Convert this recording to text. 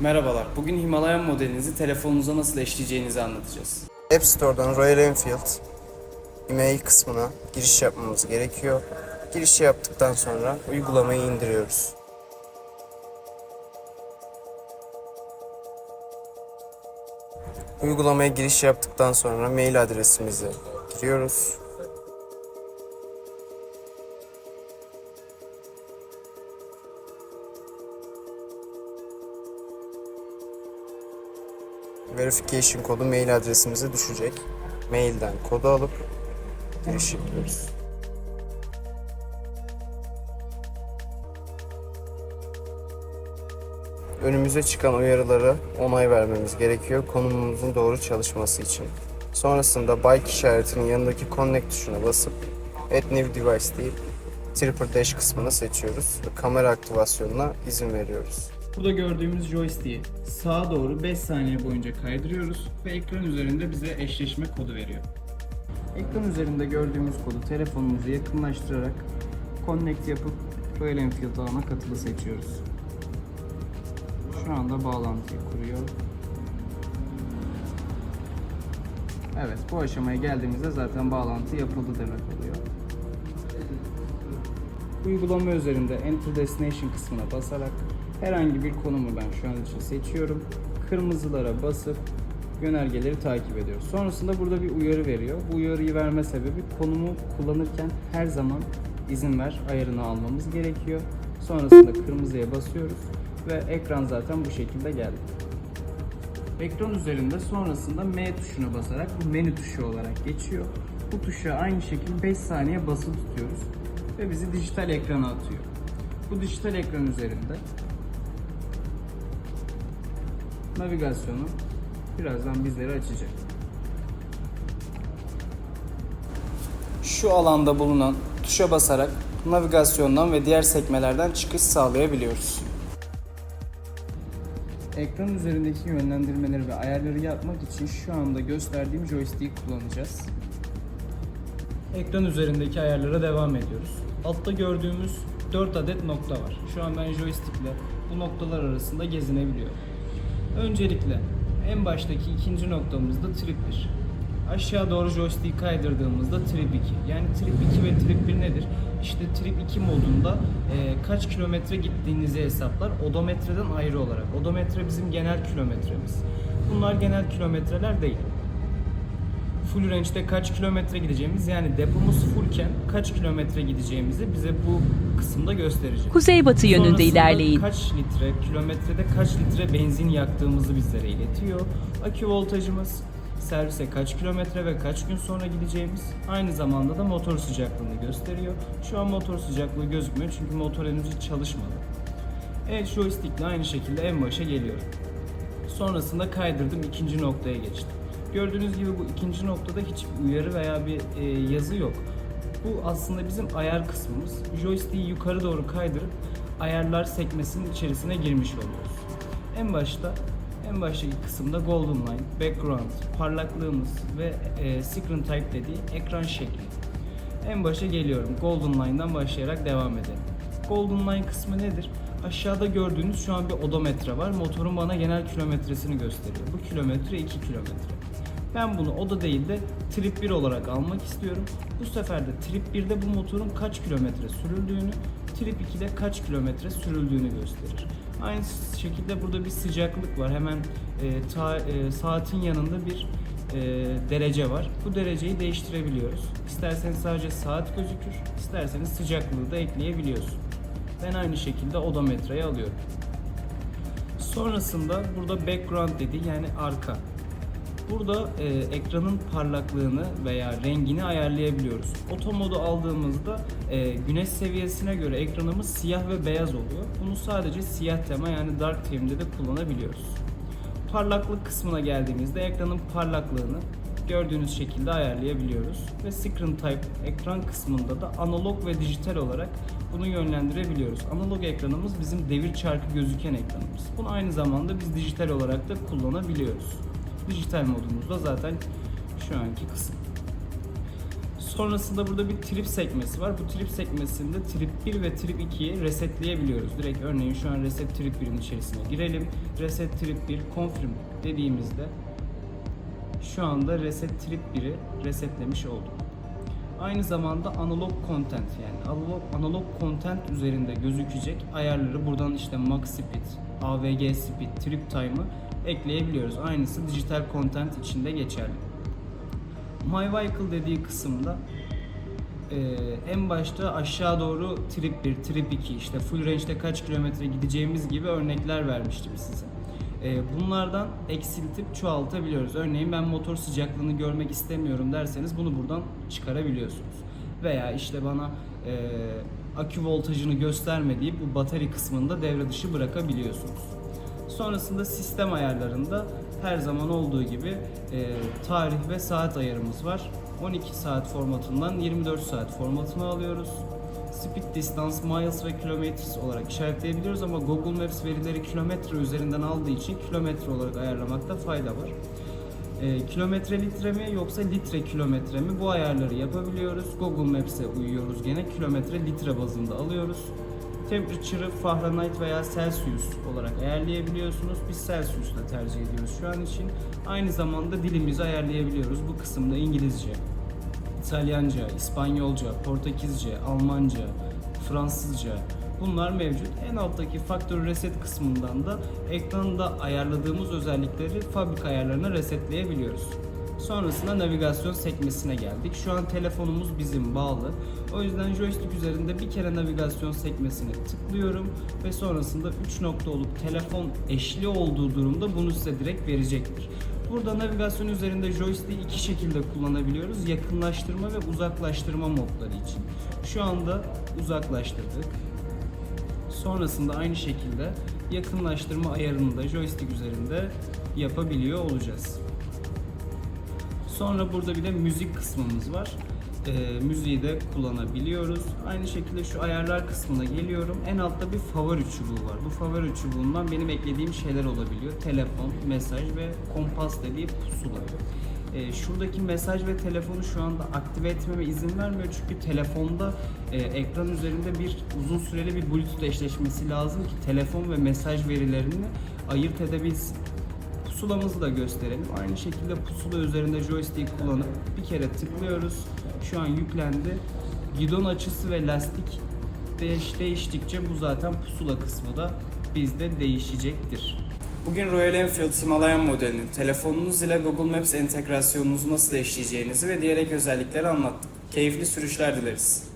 Merhabalar, bugün Himalayan modelinizi telefonunuza nasıl eşleyeceğinizi anlatacağız. App Store'dan Royal Enfield e-mail kısmına giriş yapmamız gerekiyor. Girişi yaptıktan sonra uygulamayı indiriyoruz. Uygulamaya giriş yaptıktan sonra mail adresimizi giriyoruz. Verification kodu mail adresimize düşecek. Mailden kodu alıp giriş yapıyoruz. Önümüze çıkan uyarıları onay vermemiz gerekiyor konumumuzun doğru çalışması için. Sonrasında bike işaretinin yanındaki connect tuşuna basıp add new device deyip Tripper Dash kısmını seçiyoruz ve kamera aktivasyonuna izin veriyoruz. Burada gördüğümüz joystick'i sağa doğru 5 saniye boyunca kaydırıyoruz ve ekran üzerinde bize eşleşme kodu veriyor. Ekran üzerinde gördüğümüz kodu telefonumuzu yakınlaştırarak connect yapıp Royal Enfield ağına katılı seçiyoruz. Şu anda bağlantıyı kuruyor. Evet, bu aşamaya geldiğimizde zaten bağlantı yapıldı demek oluyor. Uygulama üzerinde Enter Destination kısmına basarak herhangi bir konumu ben şu an için seçiyorum. Kırmızılara basıp yönergeleri takip ediyoruz. Sonrasında burada bir uyarı veriyor. Bu uyarıyı verme sebebi konumu kullanırken her zaman izin ver ayarını almamız gerekiyor. Sonrasında kırmızıya basıyoruz ve ekran zaten bu şekilde geldi. Ekran üzerinde sonrasında M tuşuna basarak bu menü tuşu olarak geçiyor. Bu tuşa aynı şekilde 5 saniye basılı tutuyoruz ve bizi dijital ekrana atıyor. Bu dijital ekran üzerinde navigasyonu birazdan bizleri açacak. Şu alanda bulunan tuşa basarak navigasyondan ve diğer sekmelerden çıkış sağlayabiliyoruz. Ekran üzerindeki yönlendirmeleri ve ayarları yapmak için şu anda gösterdiğim joystick'i kullanacağız. Ekran üzerindeki ayarlara devam ediyoruz. Altta gördüğümüz 4 adet nokta var. Şu an ben joystickle bu noktalar arasında gezinebiliyorum. Öncelikle en baştaki ikinci noktamızda trip 1. Aşağı doğru joystick'i kaydırdığımızda trip 2. Yani trip 2 ve trip 1 nedir? İşte trip 2 modunda e, kaç kilometre gittiğinizi hesaplar odometreden ayrı olarak. Odometre bizim genel kilometremiz. Bunlar genel kilometreler değil full range'de kaç kilometre gideceğimiz yani depomuz fullken kaç kilometre gideceğimizi bize bu kısımda gösterecek. Kuzeybatı yönünde Sonrasında ilerleyin. Kaç litre, kilometrede kaç litre benzin yaktığımızı bizlere iletiyor. Akü voltajımız, servise kaç kilometre ve kaç gün sonra gideceğimiz aynı zamanda da motor sıcaklığını gösteriyor. Şu an motor sıcaklığı gözükmüyor çünkü motor henüz hiç çalışmadı. Evet joystickle aynı şekilde en başa geliyorum. Sonrasında kaydırdım ikinci noktaya geçtim. Gördüğünüz gibi bu ikinci noktada hiçbir uyarı veya bir e, yazı yok. Bu aslında bizim ayar kısmımız. Joystick'i yukarı doğru kaydırıp ayarlar sekmesinin içerisine girmiş oluyoruz. En başta en baştaki kısımda Golden Line, Background, parlaklığımız ve e, Screen Type dediği ekran şekli. En başa geliyorum. Golden Line'dan başlayarak devam edelim. Golden Line kısmı nedir? Aşağıda gördüğünüz şu an bir odometre var. Motorun bana genel kilometresini gösteriyor. Bu kilometre 2 kilometre. Ben bunu oda değil de trip 1 olarak almak istiyorum. Bu sefer de trip 1'de bu motorun kaç kilometre sürüldüğünü, trip 2'de kaç kilometre sürüldüğünü gösterir. Aynı şekilde burada bir sıcaklık var. Hemen e, ta- e, saatin yanında bir e, derece var. Bu dereceyi değiştirebiliyoruz. İsterseniz sadece saat gözükür, isterseniz sıcaklığı da ekleyebiliyorsun. Ben aynı şekilde odometreyi alıyorum. Sonrasında burada background dedi yani arka. Burada e, ekranın parlaklığını veya rengini ayarlayabiliyoruz. Oto modu aldığımızda e, güneş seviyesine göre ekranımız siyah ve beyaz oluyor. Bunu sadece siyah tema yani dark theme'de de kullanabiliyoruz. Parlaklık kısmına geldiğimizde ekranın parlaklığını gördüğünüz şekilde ayarlayabiliyoruz. Ve screen type ekran kısmında da analog ve dijital olarak bunu yönlendirebiliyoruz. Analog ekranımız bizim devir çarkı gözüken ekranımız. Bunu aynı zamanda biz dijital olarak da kullanabiliyoruz. Dijital modumuzda zaten şu anki kısım. Sonrasında burada bir trip sekmesi var. Bu trip sekmesinde trip 1 ve trip 2'yi resetleyebiliyoruz. Direkt örneğin şu an reset trip 1'in içerisine girelim. Reset trip 1 confirm dediğimizde şu anda reset trip 1'i resetlemiş olduk. Aynı zamanda analog content yani analog, analog content üzerinde gözükecek ayarları buradan işte max speed, AVG speed, trip time'ı ekleyebiliyoruz. Aynısı dijital content için de geçerli. My Vehicle dediği kısımda e, en başta aşağı doğru trip 1, trip 2 işte full range'de kaç kilometre gideceğimiz gibi örnekler vermiştim size. E, bunlardan eksiltip çoğaltabiliyoruz. Örneğin ben motor sıcaklığını görmek istemiyorum derseniz bunu buradan çıkarabiliyorsunuz. Veya işte bana e, akü voltajını gösterme deyip bu batarya kısmını da devre dışı bırakabiliyorsunuz. Sonrasında sistem ayarlarında her zaman olduğu gibi e, tarih ve saat ayarımız var. 12 saat formatından 24 saat formatını alıyoruz. Speed distance, miles ve kilometers olarak işaretleyebiliyoruz ama Google Maps verileri kilometre üzerinden aldığı için kilometre olarak ayarlamakta fayda var. E, kilometre litre mi yoksa litre kilometre mi bu ayarları yapabiliyoruz. Google Maps'e uyuyoruz gene kilometre litre bazında alıyoruz. Temperature'ı Fahrenheit veya Celsius olarak ayarlayabiliyorsunuz. Biz Celsius'la tercih ediyoruz şu an için. Aynı zamanda dilimizi ayarlayabiliyoruz. Bu kısımda İngilizce, İtalyanca, İspanyolca, Portekizce, Almanca, Fransızca bunlar mevcut. En alttaki Factory Reset kısmından da ekranda ayarladığımız özellikleri fabrika ayarlarına resetleyebiliyoruz. Sonrasında navigasyon sekmesine geldik. Şu an telefonumuz bizim bağlı. O yüzden joystick üzerinde bir kere navigasyon sekmesine tıklıyorum ve sonrasında 3 nokta olup telefon eşli olduğu durumda bunu size direkt verecektir. Burada navigasyon üzerinde joystick'i iki şekilde kullanabiliyoruz. Yakınlaştırma ve uzaklaştırma modları için. Şu anda uzaklaştırdık. Sonrasında aynı şekilde yakınlaştırma ayarını da joystick üzerinde yapabiliyor olacağız. Sonra burada bir de müzik kısmımız var. Ee, müziği de kullanabiliyoruz. Aynı şekilde şu ayarlar kısmına geliyorum. En altta bir favori çubuğu var. Bu favori çubuğundan benim eklediğim şeyler olabiliyor. Telefon, mesaj ve kompas dediği pusula. Ee, şuradaki mesaj ve telefonu şu anda aktive etmeme izin vermiyor çünkü telefonda e, ekran üzerinde bir uzun süreli bir bluetooth eşleşmesi lazım ki telefon ve mesaj verilerini ayırt edebilsin. Pusulamızı da gösterelim. Aynı şekilde pusula üzerinde joystick kullanıp bir kere tıklıyoruz. Şu an yüklendi. Gidon açısı ve lastik değiş, değiştikçe bu zaten pusula kısmı da bizde değişecektir. Bugün Royal Enfield Himalayan modelinin telefonunuz ile Google Maps entegrasyonunuzu nasıl eşleyeceğinizi ve diğer ek özellikleri anlattık. Keyifli sürüşler dileriz.